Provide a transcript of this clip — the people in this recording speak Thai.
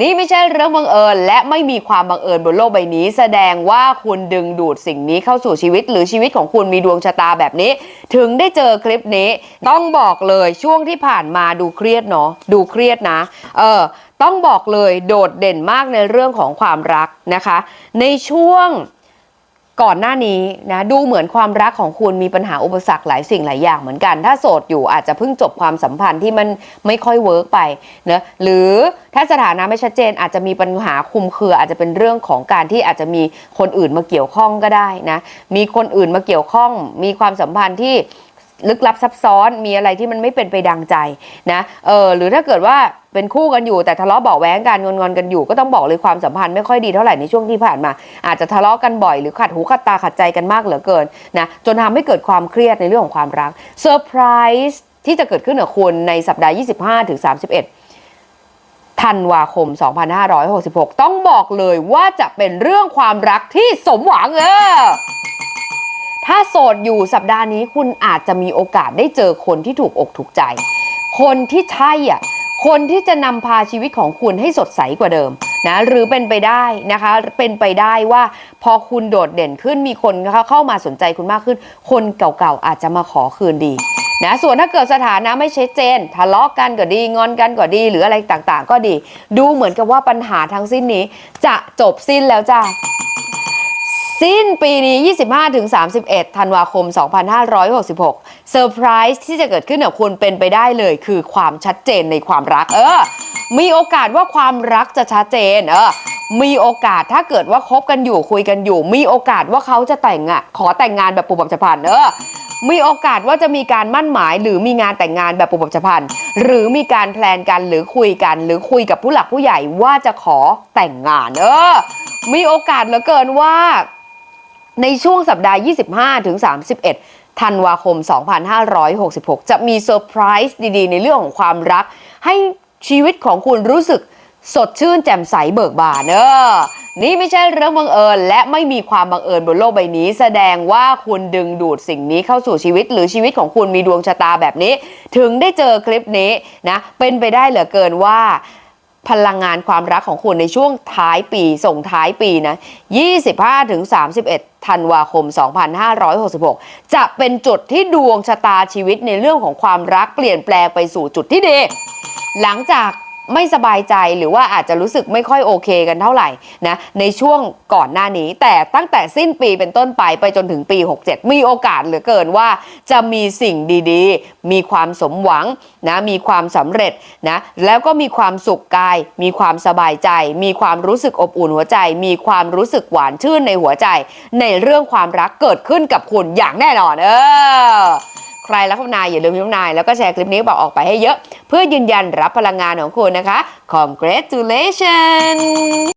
นี่ไม่ใช่เรื่องบังเอิญและไม่มีความบังเอิญบนโลกใบนี้ แสดงว่าคุณดึงดูดสิ่งนี้เข้าสู่ชีวิต หรือชีวิตของคุณมีดวงชะตาแบบนี้ ถึงได้เจอคลิปนี้ ต้องบอกเลยช่วงที่ผ่านมาดูเครียดเนาะดูเครียดนะ เออ ต้องบอกเลยโดดเด่นมากในเรื่องของความรักนะคะ ในช่วง ก่อนหน้านี้นะดูเหมือนความรักของคุณมีปัญหาอุปสรรคหลายสิ่งหลายอย่างเหมือนกัน ถ้าโสดอยู่อาจจะเพิ่งจบความสัมพันธ์ที่มันไม่ค่อยเวิร์กไปนะหรือถ้าสถานะไม่ชัดเจนอาจจะมีปัญหาคุมเครืออาจจะเป็นเรื่องของการที่อาจจะมีคนอื่นมาเกี่ยวข้องก็ได้นะมีคนอื่นมาเกี่ยวข้อง มีความสัมพันธ์ที่ ลึกลับซับซ้อนมีอะไรที่มันไม่เป็นไปดังใจนะเออหรือถ้าเกิดว่าเป็นคู่กันอยู่แต่ทะเลาะเบาะแว้งกันงอนๆกันอยู่ก็ต้องบอกเลยความสัมพันธ์ไม่ค่อยดีเท่าไหร่ในช่วงที่ผ่านมา อาจจะทะเลาะกันบ่อยหรือขัดหูขัดตาขัดใจกันมากเหลือเกินนะจนทำให้เกิดความเครียดในเรื่องของความรักเซอร์ไพรส์ที่จะเกิดขึ้นกับคุณในสัปดาห์ 25ถึง31ธันวาคม 2566 ต้องบอกเลยว่าจะเป็นเรื่องความรักที่สมหวังเออ ถ้าโสดอยู่สัปดาห์นี้คุณอาจจะมีโอกาสได้เจอคนที่ถูกอกถูกใจ คนที่ใช่อะคนที่จะนำพาชีวิตของคุณให้สดใสกว่าเดิมนะหรือเป็นไปได้นะคะเป็นไปได้ว่าพอคุณโดดเด่นขึ้นมีคนเข้ามาสนใจคุณมากขึ้น คนเก่าๆอาจจะมาขอคืนดีนะส่วนถ้าเกิดสถานะไม่ชัดเจน ทะเลาะกันก็ดีงอนกันก็ดี หรืออะไรต่างๆ ก็ดี ดูเหมือนกับว่าปัญหาทั้งสิ้นนี้ จะจบสิ้นแล้วจ้า สิ้นปีนี้ 25-31 ธันวาคม 2566 เซอร์ไพรส์ที่จะเกิดขึ้นกับคุณเป็นไปได้เลยคือความชัดเจนในความรัก เออ มีโอกาสว่าความรักจะชัดเจน เออ มีโอกาสถ้าเกิดว่าคบกันอยู่คุยกันอยู่ มีโอกาสว่าเขาจะแต่งอะ ขอแต่งงานแบบปุบปับฉับพลัน เออ มีโอกาสว่าจะมีการมั่นหมาย หรือมีงานแต่งงานแบบปุบปับฉับพลัน หรือมีการแพลนกันหรือคุยกัน หรือคุยกับผู้หลักผู้ใหญ่ว่าจะขอแต่งงาน เออ มีโอกาสเหลือเกินว่า ในช่วงสัปดาห์ 25 ถึง 31 ธันวาคม 2566 จะมีเซอร์ไพรส์ดีๆ ในเรื่องของความรัก ให้ชีวิตของคุณรู้สึกสดชื่นแจ่มใสเบิกบานเออนี่ไม่ใช่เรื่องบังเอิญ และไม่มีความบังเอิญบนโลกใบนี้ แสดงว่าคุณดึงดูดสิ่งนี้เข้าสู่ชีวิต หรือชีวิตของคุณมีดวงชะตาแบบนี้ ถึงได้เจอคลิปนี้นะ เป็นไปได้เหลือเกินว่าพลังงานความรักของคุณในช่วงท้ายปีส่งท้ายปีนะ 25ถึง31 ธันวาคม 2566 จะเป็นจุดที่ดวงชะตาชีวิตในเรื่องของความรักเปลี่ยนแปลงไปสู่จุดที่ดี หลังจาก ไม่สบายใจหรือว่าอาจจะรู้สึกไม่ค่อยโอเคกันเท่าไหร่นะในช่วงก่อนหน้านี้ แต่ตั้งแต่สิ้นปีเป็นต้นไปไปจนถึงปี 67 มีโอกาสเหลือเกินว่าจะมีสิ่งดีๆ มีความสมหวังนะมีความสำเร็จนะแล้วก็มีความสุขกาย มีความสบายใจ มีความรู้สึกอบอุ่นหัวใจ มีความรู้สึกหวานชื่นในหัวใจ ในเรื่องความรักเกิดขึ้นกับคุณอย่างแน่นอนเออ ใครรักคุณนายอย่าลืมพิมพ์นาย แล้วก็แชร์คลิปนี้บอกออกไปให้เยอะ เพื่อยืนยันรับพลังงานของคุณนะคะ congratulation